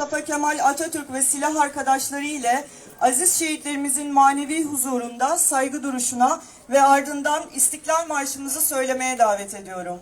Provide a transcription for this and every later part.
Mustafa Kemal Atatürk ve silah arkadaşları ile aziz şehitlerimizin manevi huzurunda saygı duruşuna ve ardından İstiklal Marşımızı söylemeye davet ediyorum.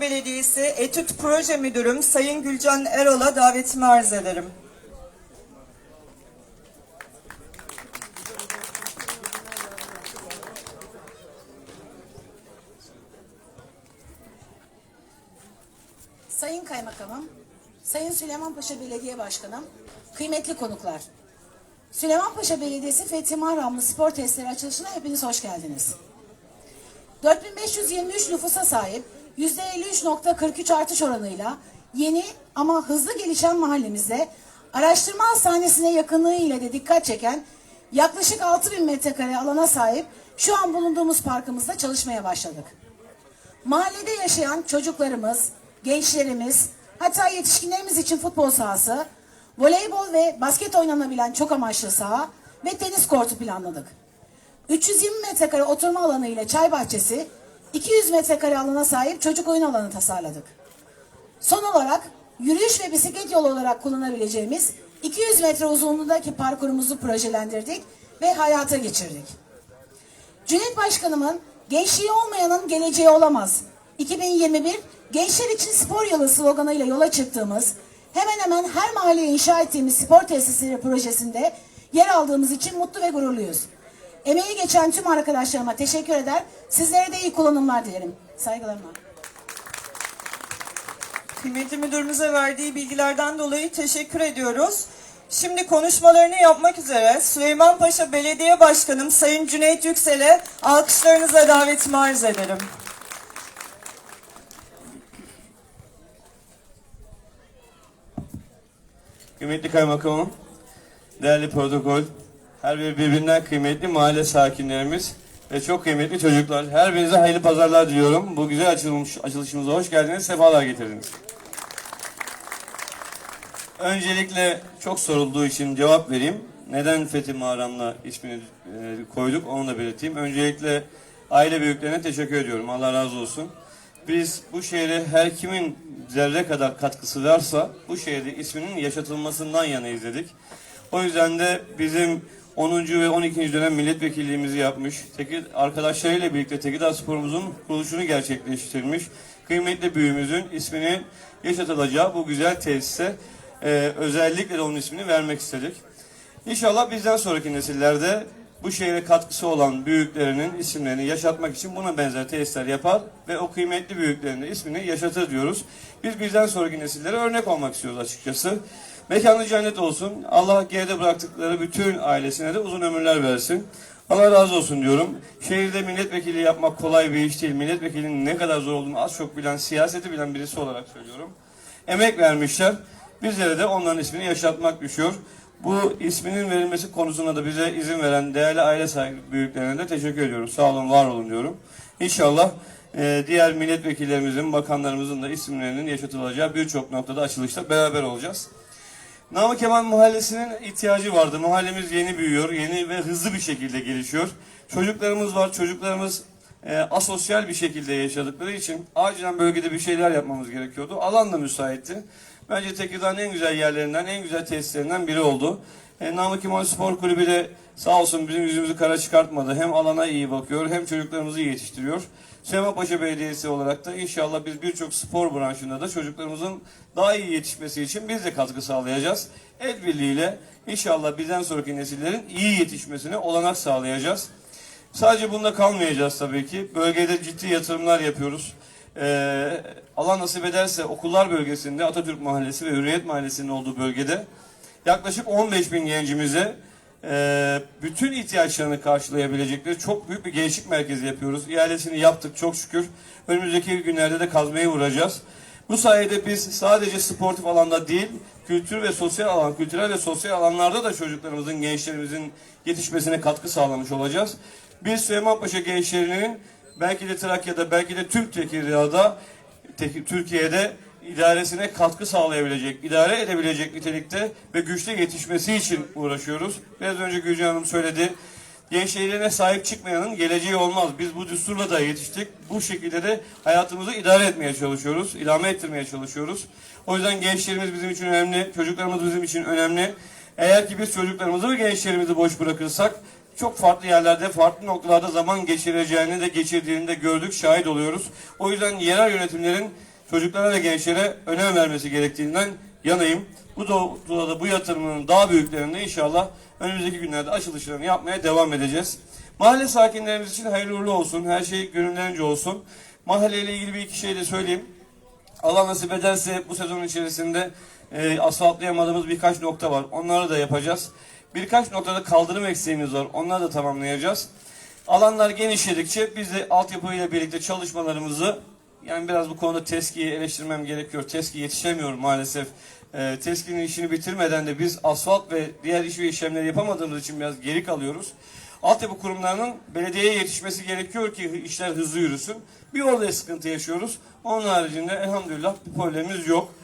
Belediyesi Etüt Proje Müdürüm Sayın Gülcan Erol'a davetimi arz ederim. Sayın Kaymakamım, Sayın Süleymanpaşa Belediye Başkanım, kıymetli konuklar. Süleymanpaşa Belediyesi Fethi Mahramlı Spor Testleri açılışına hepiniz hoş geldiniz. 4523 nüfusa sahip %53.43 artış oranıyla yeni ama hızlı gelişen mahallemizde araştırma hastanesine yakınlığı ile de dikkat çeken yaklaşık 6000 metrekare alana sahip şu an bulunduğumuz parkımızda çalışmaya başladık. Mahallede yaşayan çocuklarımız, gençlerimiz, hatta yetişkinlerimiz için futbol sahası, voleybol ve basket oynanabilen çok amaçlı saha ve tenis kortu planladık. 320 metrekare oturma alanı ile çay bahçesi, 200 metrekare alana sahip çocuk oyun alanı tasarladık. Son olarak yürüyüş ve bisiklet yolu olarak kullanabileceğimiz 200 metre uzunluğundaki parkurumuzu projelendirdik ve hayata geçirdik. Cüneyt Başkanımın gençliği olmayanın geleceği olamaz. 2021 Gençler için Spor Yılı sloganıyla yola çıktığımız, hemen hemen her mahalleye inşa ettiğimiz spor tesisleri projesinde yer aldığımız için mutlu ve gururluyuz. Emeği geçen tüm arkadaşlarıma teşekkür eder. Sizlere de iyi kullanımlar dilerim. Saygılarımla. Kıymetli müdürümüze verdiği bilgilerden dolayı teşekkür ediyoruz. Şimdi konuşmalarını yapmak üzere Süleymanpaşa Belediye Başkanım Sayın Cüneyt Yüksel'e alkışlarınızla davetimi arz ederim. Kıymetli kaymakamım, değerli protokol, her biri birbirinden kıymetli mahalle sakinlerimiz ve çok kıymetli çocuklar. Her birinize hayırlı pazarlar diliyorum. Bu güzel açılmış, açılışımıza hoş geldiniz, sefalar getirdiniz. Öncelikle çok sorulduğu için cevap vereyim. Neden Fethi Mağaram'la ismini e, koyduk onu da belirteyim. Öncelikle aile büyüklerine teşekkür ediyorum. Allah razı olsun. Biz bu şehre her kimin zerre kadar katkısı varsa bu şehirde isminin yaşatılmasından yana izledik. O yüzden de bizim 10. ve 12. dönem milletvekilliğimizi yapmış, Tekir, arkadaşlarıyla birlikte Tekirdağ Sporumuzun kuruluşunu gerçekleştirmiş, kıymetli büyüğümüzün ismini yaşatılacağı bu güzel tesise e, özellikle de onun ismini vermek istedik. İnşallah bizden sonraki nesillerde bu şehre katkısı olan büyüklerinin isimlerini yaşatmak için buna benzer tesisler yapar ve o kıymetli büyüklerin de ismini yaşatır diyoruz. Biz bizden sonraki nesillere örnek olmak istiyoruz açıkçası. Mekanı cennet olsun. Allah geride bıraktıkları bütün ailesine de uzun ömürler versin. Allah razı olsun diyorum. Şehirde milletvekili yapmak kolay bir iş değil. Milletvekilinin ne kadar zor olduğunu az çok bilen, siyaseti bilen birisi olarak söylüyorum. Emek vermişler. Bizlere de onların ismini yaşatmak düşüyor. Bu isminin verilmesi konusunda da bize izin veren değerli aile sahibi büyüklerine de teşekkür ediyorum. Sağ olun, var olun diyorum. İnşallah e, diğer milletvekillerimizin, bakanlarımızın da isimlerinin yaşatılacağı birçok noktada açılışta beraber olacağız. Namık Kemal Mahallesi'nin ihtiyacı vardı. Mahallemiz yeni büyüyor, yeni ve hızlı bir şekilde gelişiyor. Çocuklarımız var, çocuklarımız e, asosyal bir şekilde yaşadıkları için acilen bölgede bir şeyler yapmamız gerekiyordu. Alan da müsaitti. Bence Tekirdağ'ın en güzel yerlerinden, en güzel tesislerinden biri oldu. E, Namık Kemal Spor Kulübü de sağ olsun bizim yüzümüzü kara çıkartmadı. Hem alana iyi bakıyor, hem çocuklarımızı iyi yetiştiriyor. Süleymanpaşa Belediyesi olarak da inşallah biz birçok spor branşında da çocuklarımızın daha iyi yetişmesi için biz de katkı sağlayacağız. El birliğiyle inşallah bizden sonraki nesillerin iyi yetişmesine olanak sağlayacağız. Sadece bunda kalmayacağız tabii ki. Bölgede ciddi yatırımlar yapıyoruz. Ee, Allah nasip ederse okullar bölgesinde Atatürk Mahallesi ve Hürriyet Mahallesi'nin olduğu bölgede yaklaşık 15 bin gencimize e, bütün ihtiyaçlarını karşılayabilecekleri çok büyük bir gençlik merkezi yapıyoruz. İhalesini yaptık çok şükür. Önümüzdeki günlerde de kazmayı vuracağız. Bu sayede biz sadece sportif alanda değil, kültür ve sosyal alan, kültürel ve sosyal alanlarda da çocuklarımızın, gençlerimizin yetişmesine katkı sağlamış olacağız. Biz Süleymanpaşa gençlerinin belki de Trakya'da, belki de tüm Tekirdağ'da, Tek- Türkiye'de idaresine katkı sağlayabilecek, idare edebilecek nitelikte ve güçlü yetişmesi için uğraşıyoruz. Biraz önce Gülcan Hanım söyledi. Gençliğine sahip çıkmayanın geleceği olmaz. Biz bu düsturla da yetiştik. Bu şekilde de hayatımızı idare etmeye çalışıyoruz. idame ettirmeye çalışıyoruz. O yüzden gençlerimiz bizim için önemli. Çocuklarımız bizim için önemli. Eğer ki biz çocuklarımızı ve gençlerimizi boş bırakırsak çok farklı yerlerde, farklı noktalarda zaman geçireceğini de geçirdiğini de gördük, şahit oluyoruz. O yüzden yerel yönetimlerin çocuklara ve gençlere önem vermesi gerektiğinden yanayım. Bu doğrultuda da bu yatırımın daha büyüklerinde inşallah önümüzdeki günlerde açılışlarını yapmaya devam edeceğiz. Mahalle sakinlerimiz için hayırlı uğurlu olsun. Her şey gönüllerince olsun. Mahalleyle ilgili bir iki şey de söyleyeyim. Allah nasip ederse bu sezon içerisinde e, asfaltlayamadığımız birkaç nokta var. Onları da yapacağız. Birkaç noktada kaldırım eksiğimiz var. Onları da tamamlayacağız. Alanlar genişledikçe biz de altyapıyla birlikte çalışmalarımızı yani biraz bu konuda TESKİ'yi eleştirmem gerekiyor. TESKİ yetişemiyor maalesef. E, TESKİ'nin işini bitirmeden de biz asfalt ve diğer iş ve işlemleri yapamadığımız için biraz geri kalıyoruz. Altyapı kurumlarının belediyeye yetişmesi gerekiyor ki işler hızlı yürüsün. Bir orada sıkıntı yaşıyoruz. Onun haricinde elhamdülillah bir problemimiz yok.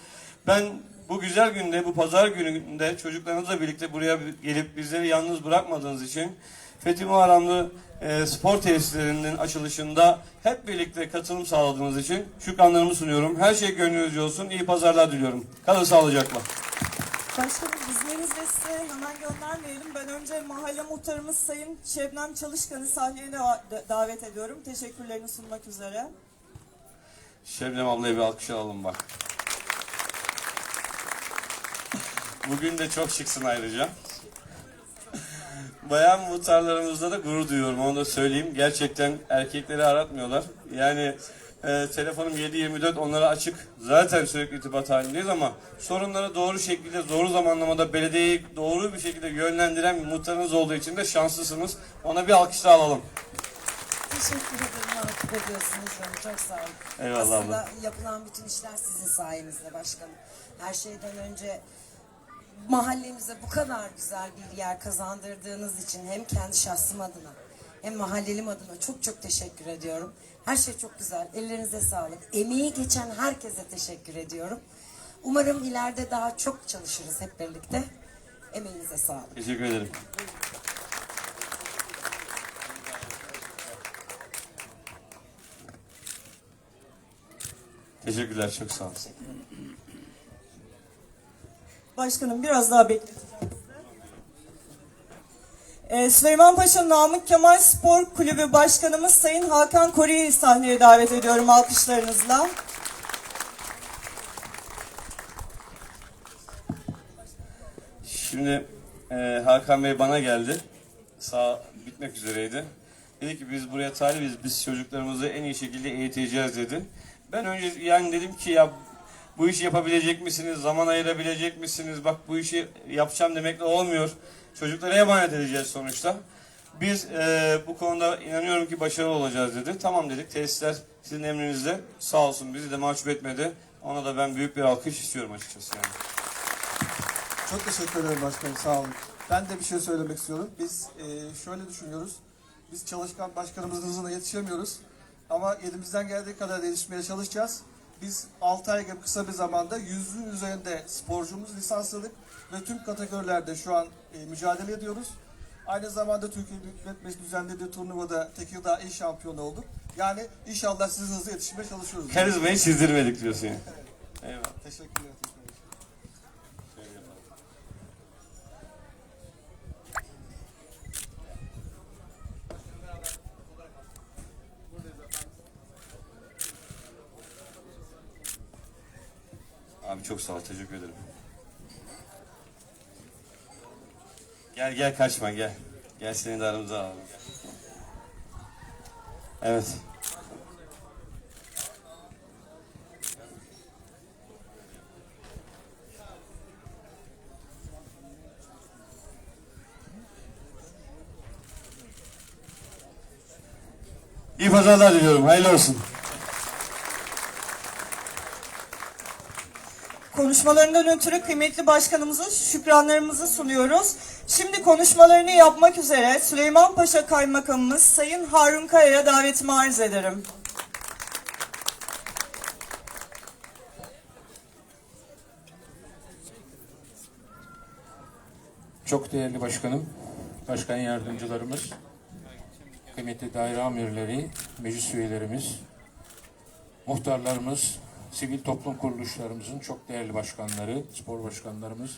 Ben bu güzel günde, bu pazar gününde çocuklarınızla birlikte buraya gelip bizleri yalnız bırakmadığınız için Fethi Muharramlı e, spor tesislerinin açılışında hep birlikte katılım sağladığınız için şükranlarımı sunuyorum. Her şey gönlünüzce olsun. İyi pazarlar diliyorum. Kalın sağlıcakla. Başkanım izninizle size hemen göndermeyelim. Ben önce mahalle muhtarımız Sayın Şebnem Çalışkan'ı sahneye da- davet ediyorum. Teşekkürlerini sunmak üzere. Şebnem ablaya bir alkış alalım bak. Bugün de çok şıksın ayrıca. Bayan muhtarlarımızla da gurur duyuyorum onu da söyleyeyim. Gerçekten erkekleri aratmıyorlar. Yani e, telefonum 7-24 onlara açık. Zaten sürekli irtibat halindeyiz ama sorunları doğru şekilde, doğru zamanlamada belediyeyi doğru bir şekilde yönlendiren bir muhtarınız olduğu için de şanslısınız. Ona bir alkış daha alalım. Teşekkür ederim hareket ediyorsunuz beni çok sağ olun. Eyvallah Aslında abla. yapılan bütün işler sizin sayenizde başkanım. Her şeyden önce mahallemize bu kadar güzel bir yer kazandırdığınız için hem kendi şahsım adına hem mahallelim adına çok çok teşekkür ediyorum. Her şey çok güzel. Ellerinize sağlık. Emeği geçen herkese teşekkür ediyorum. Umarım ileride daha çok çalışırız hep birlikte. Emeğinize sağlık. Teşekkür ederim. Teşekkürler, çok sağ olun. Başkanım biraz daha bekleteceğim. Ee, Süleymanpaşa Namık Kemal Spor Kulübü Başkanımız Sayın Hakan Koru'yu sahneye davet ediyorum alkışlarınızla. Şimdi e, Hakan Bey bana geldi. Sağ bitmek üzereydi. Dedi ki biz buraya talibiz, biz çocuklarımızı en iyi şekilde eğiteceğiz dedi. Ben önce yani dedim ki ya bu işi yapabilecek misiniz, zaman ayırabilecek misiniz? Bak bu işi yapacağım demekle olmuyor. Çocuklara emanet edeceğiz sonuçta. Biz e, bu konuda inanıyorum ki başarılı olacağız dedi. Tamam dedik, tesisler sizin emrinizde. Sağ olsun bizi de mahcup etmedi. Ona da ben büyük bir alkış istiyorum açıkçası yani. Çok teşekkür ederim başkanım sağ olun. Ben de bir şey söylemek istiyorum. Biz e, şöyle düşünüyoruz. Biz çalışkan başkanımızın hızına yetişemiyoruz. Ama elimizden geldiği kadar yetişmeye çalışacağız. Biz 6 ay gibi kısa bir zamanda yüzün üzerinde sporcumuz lisansladık ve tüm kategorilerde şu an e, mücadele ediyoruz. Aynı zamanda Türkiye Büyük Millet Meclisi düzenlediği turnuvada Tekirdağ il şampiyonu olduk. Yani inşallah sizin hızlı yetişmeye çalışıyoruz. Karizmayı çizdirmedik diyorsun yani. Eyvallah. Teşekkür ederim. Çok sağ ol, teşekkür ederim. Gel gel kaçma gel. Gel seni de aramıza alalım. Evet. İyi pazarlar diliyorum. Hayırlı olsun. Konuşmalarından ötürü kıymetli başkanımıza şükranlarımızı sunuyoruz. Şimdi konuşmalarını yapmak üzere Süleyman Paşa Kaymakamımız Sayın Harun Kaya'ya davetimi arz ederim. Çok değerli başkanım, başkan yardımcılarımız, kıymetli daire amirleri, meclis üyelerimiz, muhtarlarımız, sivil toplum kuruluşlarımızın çok değerli başkanları, spor başkanlarımız,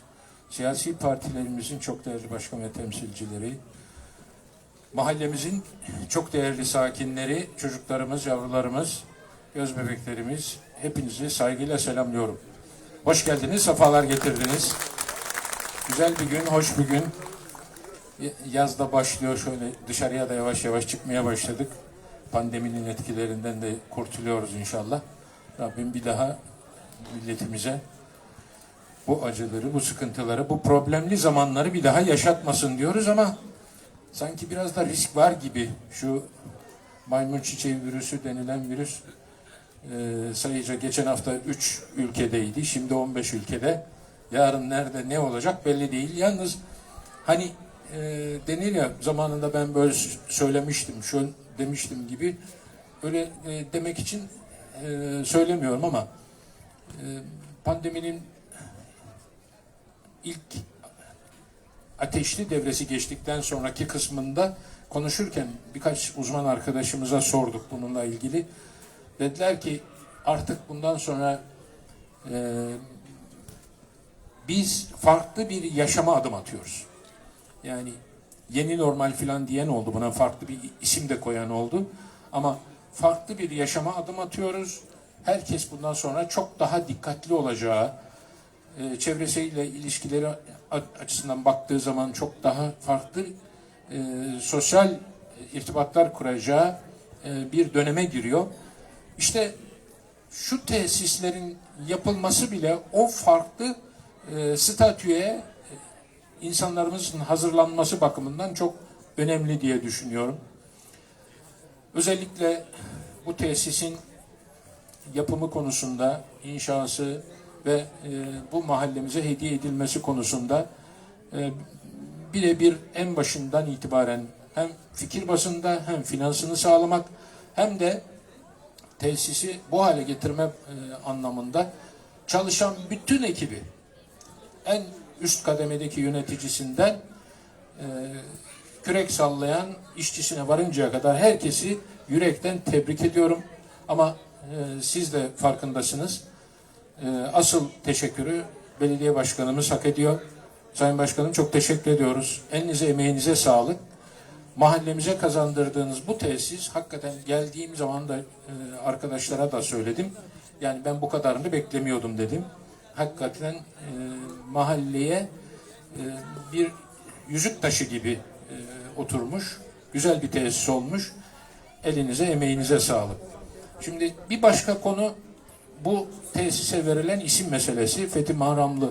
siyasi partilerimizin çok değerli başkan ve temsilcileri, mahallemizin çok değerli sakinleri, çocuklarımız, yavrularımız, göz bebeklerimiz, hepinizi saygıyla selamlıyorum. Hoş geldiniz, sefalar getirdiniz. Güzel bir gün, hoş bir gün. Yaz da başlıyor şöyle dışarıya da yavaş yavaş çıkmaya başladık. Pandeminin etkilerinden de kurtuluyoruz inşallah. Rabbim bir daha milletimize bu acıları, bu sıkıntıları, bu problemli zamanları bir daha yaşatmasın diyoruz ama sanki biraz da risk var gibi şu maymun çiçeği virüsü denilen virüs e, sayıca geçen hafta 3 ülkedeydi, şimdi 15 ülkede. Yarın nerede ne olacak belli değil. Yalnız hani e, denir ya zamanında ben böyle söylemiştim, şu demiştim gibi öyle e, demek için e, söylemiyorum ama e, pandeminin ilk ateşli devresi geçtikten sonraki kısmında konuşurken birkaç uzman arkadaşımıza sorduk bununla ilgili. Dediler ki artık bundan sonra e, biz farklı bir yaşama adım atıyoruz. Yani yeni normal filan diyen oldu. Buna farklı bir isim de koyan oldu. Ama farklı bir yaşama adım atıyoruz. Herkes bundan sonra çok daha dikkatli olacağı, e, çevresiyle ilişkileri açısından baktığı zaman çok daha farklı e, sosyal irtibatlar kuracağı e, bir döneme giriyor. İşte şu tesislerin yapılması bile o farklı statüye insanlarımızın hazırlanması bakımından çok önemli diye düşünüyorum. Özellikle bu tesisin yapımı konusunda, inşası ve e, bu mahallemize hediye edilmesi konusunda e, birebir en başından itibaren hem fikir basında hem finansını sağlamak hem de tesisi bu hale getirme e, anlamında çalışan bütün ekibi en üst kademedeki yöneticisinden e, kürek sallayan işçisine varıncaya kadar herkesi yürekten tebrik ediyorum. Ama e, siz de farkındasınız. E, asıl teşekkürü belediye başkanımız hak ediyor. Sayın Başkanım çok teşekkür ediyoruz. Elinize emeğinize sağlık. Mahallemize kazandırdığınız bu tesis hakikaten geldiğim zaman da e, arkadaşlara da söyledim. Yani ben bu kadarını beklemiyordum dedim. Hakikaten e, mahalleye e, bir yüzük taşı gibi oturmuş. Güzel bir tesis olmuş. Elinize emeğinize sağlık. Şimdi bir başka konu bu tesise verilen isim meselesi. Fethi Mahramlı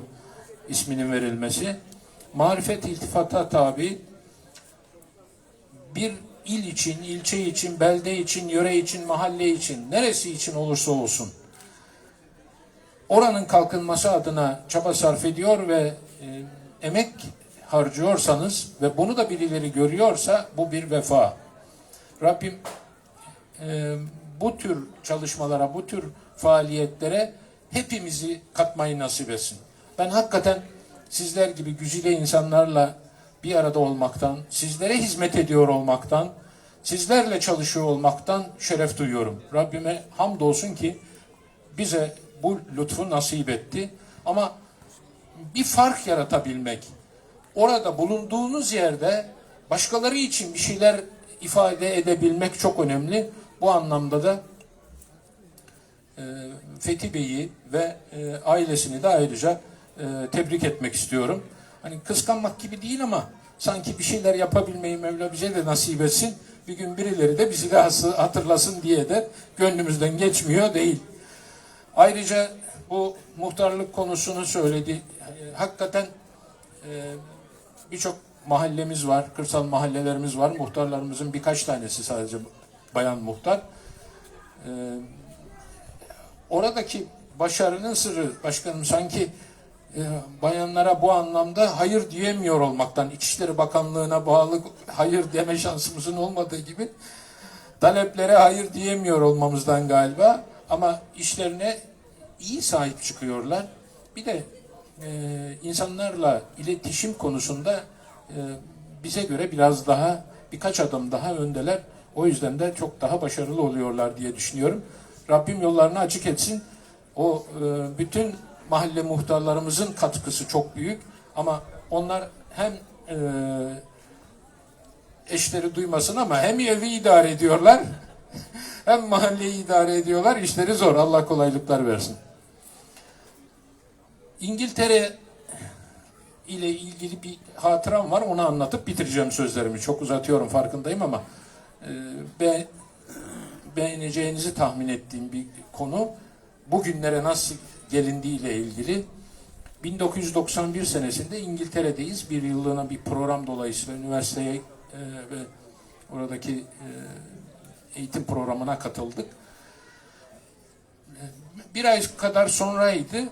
isminin verilmesi. Marifet iltifata tabi bir il için, ilçe için, belde için, yöre için, mahalle için, neresi için olursa olsun oranın kalkınması adına çaba sarf ediyor ve e, emek harcıyorsanız ve bunu da birileri görüyorsa bu bir vefa. Rabbim e, bu tür çalışmalara, bu tür faaliyetlere hepimizi katmayı nasip etsin. Ben hakikaten sizler gibi güzide insanlarla bir arada olmaktan, sizlere hizmet ediyor olmaktan, sizlerle çalışıyor olmaktan şeref duyuyorum. Rabbime hamdolsun ki bize bu lütfu nasip etti. Ama bir fark yaratabilmek, orada bulunduğunuz yerde başkaları için bir şeyler ifade edebilmek çok önemli. Bu anlamda da e, Fethi Bey'i ve e, ailesini de ayrıca e, tebrik etmek istiyorum. Hani kıskanmak gibi değil ama sanki bir şeyler yapabilmeyi Mevla bize de nasip etsin. Bir gün birileri de bizi de hatırlasın diye de gönlümüzden geçmiyor değil. Ayrıca bu muhtarlık konusunu söyledi. E, Hakikaten e, birçok mahallemiz var, kırsal mahallelerimiz var. Muhtarlarımızın birkaç tanesi sadece bayan muhtar. E, oradaki başarının sırrı başkanım sanki e, bayanlara bu anlamda hayır diyemiyor olmaktan, İçişleri Bakanlığı'na bağlı hayır deme şansımızın olmadığı gibi taleplere hayır diyemiyor olmamızdan galiba ama işlerine iyi sahip çıkıyorlar. Bir de e, insanlarla iletişim konusunda e, bize göre biraz daha birkaç adım daha öndeler. O yüzden de çok daha başarılı oluyorlar diye düşünüyorum. Rabbim yollarını açık etsin. O e, bütün mahalle muhtarlarımızın katkısı çok büyük ama onlar hem e, eşleri duymasın ama hem evi idare ediyorlar hem mahalleyi idare ediyorlar. İşleri zor. Allah kolaylıklar versin. İngiltere ile ilgili bir hatıram var. Onu anlatıp bitireceğim sözlerimi. Çok uzatıyorum farkındayım ama e, be, beğeneceğinizi tahmin ettiğim bir konu. Bugünlere nasıl gelindiği ile ilgili. 1991 senesinde İngiltere'deyiz. Bir yıllığına bir program dolayısıyla üniversiteye e, ve oradaki e, eğitim programına katıldık. E, Bir ay kadar sonraydı.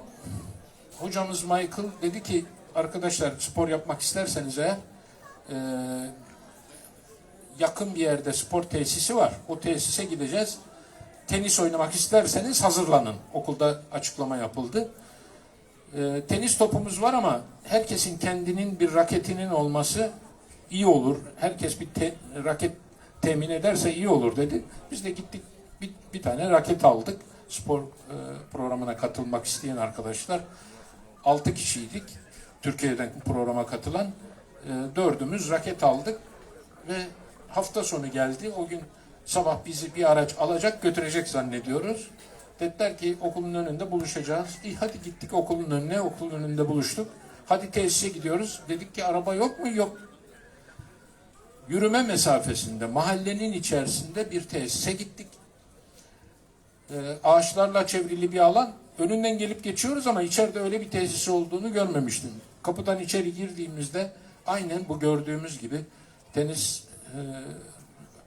Hocamız Michael dedi ki arkadaşlar spor yapmak isterseniz eğer e, yakın bir yerde spor tesisi var. O tesise gideceğiz. Tenis oynamak isterseniz hazırlanın. Okulda açıklama yapıldı. E, tenis topumuz var ama herkesin kendinin bir raketinin olması iyi olur. Herkes bir te- raket temin ederse iyi olur dedi. Biz de gittik bir, bir tane raket aldık. Spor e, programına katılmak isteyen arkadaşlar. Altı kişiydik. Türkiye'den programa katılan. E, dördümüz raket aldık ve hafta sonu geldi. O gün sabah bizi bir araç alacak götürecek zannediyoruz. Dediler ki okulun önünde buluşacağız. İyi hadi gittik okulun önüne. Okulun önünde buluştuk. Hadi tesise gidiyoruz. Dedik ki araba yok mu? Yok. Yürüme mesafesinde mahallenin içerisinde bir tesise gittik. Ee, ağaçlarla çevrili bir alan. Önünden gelip geçiyoruz ama içeride öyle bir tesis olduğunu görmemiştim. Kapıdan içeri girdiğimizde aynen bu gördüğümüz gibi tenis e,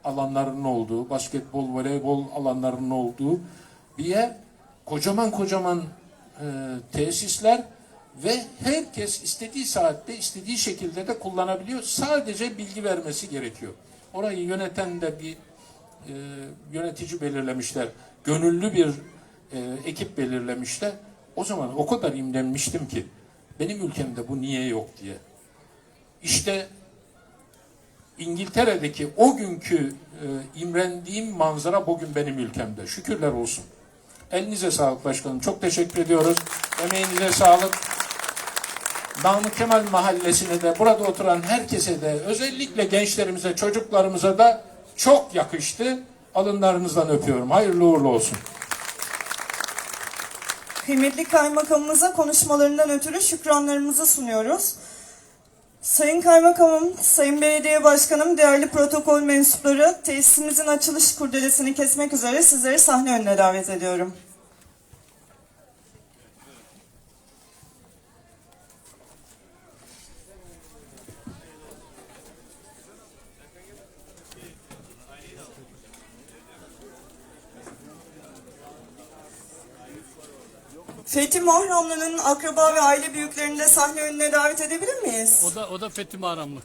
alanlarının olduğu, basketbol, voleybol alanlarının olduğu bir yer. Kocaman kocaman e, tesisler ve herkes istediği saatte, istediği şekilde de kullanabiliyor. Sadece bilgi vermesi gerekiyor. Orayı yöneten de bir e, yönetici belirlemişler. Gönüllü bir e, ekip belirlemişler. O zaman o kadar imrenmiştim ki benim ülkemde bu niye yok diye. İşte İngiltere'deki o günkü e, imrendiğim manzara bugün benim ülkemde. Şükürler olsun. Elinize sağlık başkanım. Çok teşekkür ediyoruz. Emeğinize sağlık. Namık Kemal Mahallesi'ne de burada oturan herkese de özellikle gençlerimize, çocuklarımıza da çok yakıştı. Alınlarınızdan öpüyorum. Hayırlı uğurlu olsun. Kıymetli kaymakamımıza konuşmalarından ötürü şükranlarımızı sunuyoruz. Sayın Kaymakamım, Sayın Belediye Başkanım, değerli protokol mensupları, tesisimizin açılış kurdelesini kesmek üzere sizleri sahne önüne davet ediyorum. Fethi Mahramlı'nın akraba ve aile büyüklerini de sahne önüne davet edebilir miyiz? O da o da Fethi Mağaramlı.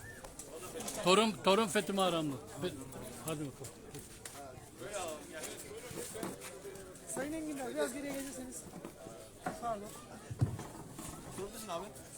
Torun torun Fethi Mağaramlı. Fe- Hadi bakalım. Sayın Enginler biraz geriye gelirseniz. Pardon. Hayırlı